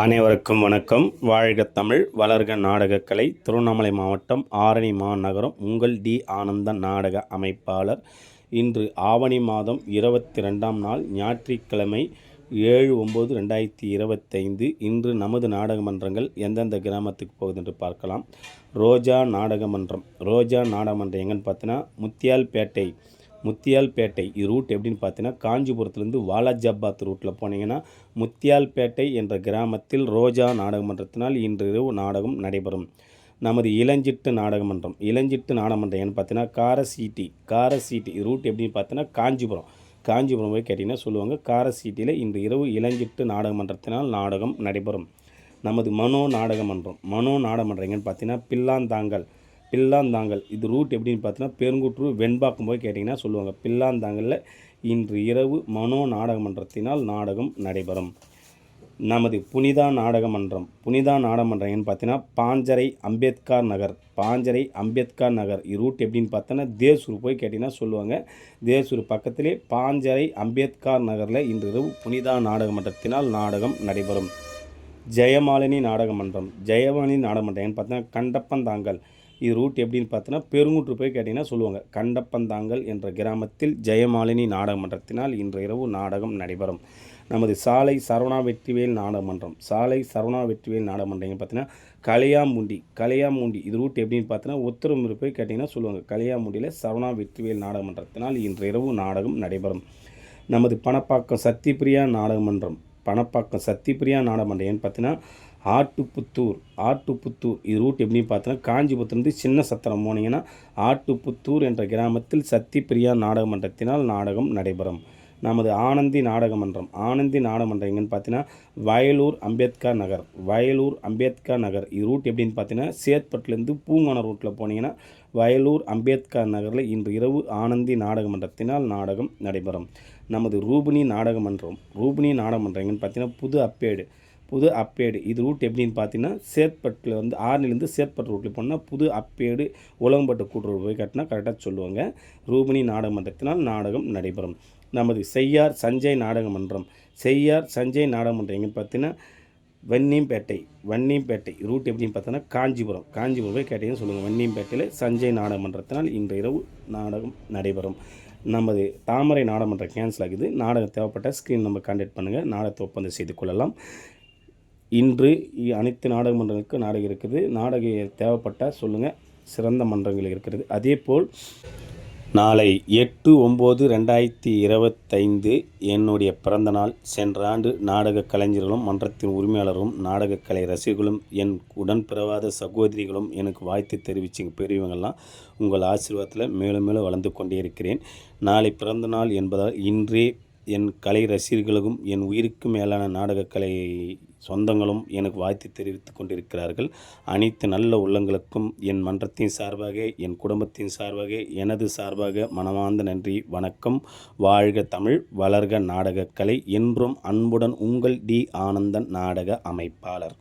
அனைவருக்கும் வணக்கம். வாழ்க தமிழ் வளர்க நாடகக்கலை திருவண்ணாமலை மாவட்டம் ஆரணி மாநகரம் உங்கள் டி. ஆனந்த நாடக அமைப்பாளர். இன்று ஆவணி மாதம் இருபத்தி ரெண்டாம் நாள் ஞாயிற்றுக்கிழமை ஏழு ஒம்பது ரெண்டாயிரத்தி இருபத்தைந்து. இன்று நமது நாடக மன்றங்கள் எந்தெந்த கிராமத்துக்கு போகுது என்று பார்க்கலாம். ரோஜா நாடக மன்றம். ரோஜா நாடக மன்றம் எங்கன்னு பார்த்தீங்கன்னா முத்தியால்பேட்டை முத்தியால்பேட்டை இது ரூட் எப்படின்னு பார்த்தீங்கன்னா காஞ்சிபுரத்துலேருந்து வாலாஜாபாத் ரூட்டில் போனீங்கன்னா முத்தியால்பேட்டை என்ற கிராமத்தில் ரோஜா நாடகமன்றத்தினால் இன்று இரவு நாடகம் நடைபெறும். நமது இளஞ்சிட்டு நாடகமன்றம். இளஞ்சிட்டு நாடகமன்றம் ஏன்னு பார்த்தீங்கன்னா காரசீட்டி. காரசீட்டி ரூட் எப்படின்னு பார்த்தீங்கன்னா காஞ்சிபுரம். காஞ்சிபுரம் போய் கேட்டிங்கன்னா சொல்லுவாங்க காரசீட்டியில் இன்று இரவு இளஞ்சிட்டு நாடகமன்றத்தினால் நாடகம் நடைபெறும். நமது மனோ நாடகமன்றம். மனோ நாடகமன்றம் எங்கன்னு பார்த்தீங்கன்னா பில்லாந்தாங்கல். பில்லாந்தாங்கல். இது ரூட் எப்படின்னு பார்த்தீங்கன்னா பெருங்குற்று வெண்பாக்கம் போய் கேட்டிங்கன்னா சொல்லுவாங்க. பில்லாந்தாங்கலில் இன்று இரவு மனோ நாடகமன்றத்தினால் நாடகம் நடைபெறும். நமது புனிதா நாடக மன்றம் புனிதா நாடகமன்றம் ஏன்னு பார்த்தீங்கன்னா பாஞ்சரை அம்பேத்கர் நகர். பாஞ்சரை அம்பேத்கர் நகர். இது ரூட் எப்படின்னு பார்த்தோன்னா தேசூர் போய் கேட்டிங்கன்னா சொல்லுவாங்க. தேசூர் பக்கத்திலே பாஞ்சரை அம்பேத்கர் நகரில் இன்று இரவு புனிதா நாடகமன்றத்தினால் நாடகம் நடைபெறும். ஜெயமாலினி நாடக மன்றம் ஜெயமாலினி நாடகமன்றம் ஏன்னு பார்த்தீங்கன்னா கண்டப்பந்தாங்கல். இது ரூட் எப்படின்னு பார்த்தோன்னா பெருங்குற்று போய் கேட்டிங்கன்னா சொல்லுவாங்க. கண்டப்பந்தாங்கல் என்ற கிராமத்தில் ஜெயமாலினி நாடகமன்றத்தினால் இன்று இரவு நாடகம் நடைபெறும். நமது சாலை சரவணா வெற்றிவேல் நாடகமன்றம் சாலை சரவணா வெற்றிவேல் நாடகமன்றம் பார்த்தீங்கன்னா கலையாமூண்டி கலையாமூண்டி இது ரூட் எப்படின்னு பார்த்தீங்கன்னா உத்தரமுறை போய் கேட்டிங்கன்னா சொல்லுவாங்க. கலையாமூண்டியில் சரவணா வெற்றிவேல் நாடகமன்றத்தினால் இன்று இரவு நாடகம் நடைபெறும். நமது பணப்பாக்கம் சத்திப்பிரியா நாடகமன்றம் பணப்பாக்கம் சத்திப்பிரியா நாடகமன்றம் ஏன்னு பார்த்தீங்கன்னா ஆட்டுப்புத்தூர் ஆட்டுப்புத்தூர் இது ரூட் எப்படின்னு பார்த்தீங்கன்னா காஞ்சிபுரத்துலேருந்து சின்ன சத்திரம் போனீங்கன்னா ஆட்டுப்புத்தூர் என்ற கிராமத்தில் சத்திப்பிரியா நாடக மன்றத்தினால் நாடகம் நடைபெறும். நமது ஆனந்தி நாடக மன்றம் ஆனந்தி நாடக மன்றம் எங்கன்னு பார்த்தீங்கன்னா வயலூர் அம்பேத்கர் நகர். வயலூர் அம்பேத்கர் நகர். இது ரூட் எப்படின்னு பார்த்தீங்கன்னா சேத்பட்டுலேருந்து பூங்கான ரூட்டில் போனீங்கன்னா வயலூர் அம்பேத்கர் நகரில் இன்று இரவு ஆனந்தி நாடக மன்றத்தினால் நாடகம் நடைபெறும். நமது ரூபினி நாடக மன்றம் ரூபினி நாடக மன்றம் எங்கன்னு பார்த்தீங்கன்னா புது அப்பேடு. புது அப்பேடு இது ரூட் எப்படின்னு பார்த்தீங்கன்னா சேத்பட்டில் வந்து ஆறுலேருந்து சேத்பட்டு ரூட்டில் போனால் புது அப்பேடு உலகம்பட்டு கூட்டுறவு போய் கட்டினா கரெக்டாக சொல்லுவாங்க. ரூபினி நாடக மன்றத்தினால் நாடகம் நடைபெறும். நமது செய்யார் சஞ்சய் நாடக மன்றம் செய்யார் சஞ்சய் நாடக மன்றம் எங்கே பார்த்தீங்கன்னா வன்னியம்பேட்டை வன்னியம்பேட்டை ரூட் எப்படின்னு பார்த்தோன்னா காஞ்சிபுரம். காஞ்சிபுரம் போய் கேட்டீங்கன்னு சொல்லுங்கள் வன்னியம்பேட்டையில் சஞ்சய் நாடக மன்றத்தினால் இன்று இரவு நாடகம் நடைபெறும். நமது தாமரை நாடகமன்றம் கேன்சல் ஆகுது. நாடகம் தேவைப்பட்ட ஸ்க்ரீன் நம்ம கான்டாக்ட் பண்ணுங்கள் நாடகத்தை ஒப்பந்தம் செய்து கொள்ளலாம். இன்று அனைத்து நாடக மன்றங்களுக்கும் நாடகம் இருக்குது. நாடக தேவைப்பட்டால் சொல்லுங்கள் சிறந்த மன்றங்கள் இருக்கிறது. அதேபோல் நாளை எட்டு ஒம்பது ரெண்டாயிரத்தி இருபத்தைந்து என்னுடைய பிறந்த நாள். சென்ற ஆண்டு நாடக கலைஞர்களும் மன்றத்தின் உரிமையாளரும் நாடகக்கலை ரசிகர்களும் என் உடன்பிறவாத சகோதரிகளும் எனக்கு வாழ்த்து தெரிவிச்சிங்க பெரியவங்கள்லாம் உங்கள் ஆசீர்வாதத்தில் மேலும் மேலும் வளர்ந்து கொண்டே இருக்கிறேன். நாளை பிறந்த நாள் என்பதால் இன்றே என் கலை ரசிகர்களுக்கும் என் உயிருக்கு மேலான நாடகக்கலை சொந்தங்களும் எனக்கு வாழ்த்து தெரிவித்து கொண்டிருக்கிறார்கள். அனைத்து நல்ல உள்ளங்களுக்கும் என் மன்றத்தின் சார்பாக என் குடும்பத்தின் சார்பாக எனது சார்பாக மனமார்ந்த நன்றி வணக்கம். வாழ்க தமிழ் வளர்க நாடகக்கலை என்றும் அன்புடன் உங்கள் டி. ஆனந்தன் நாடக அமைப்பாளர்.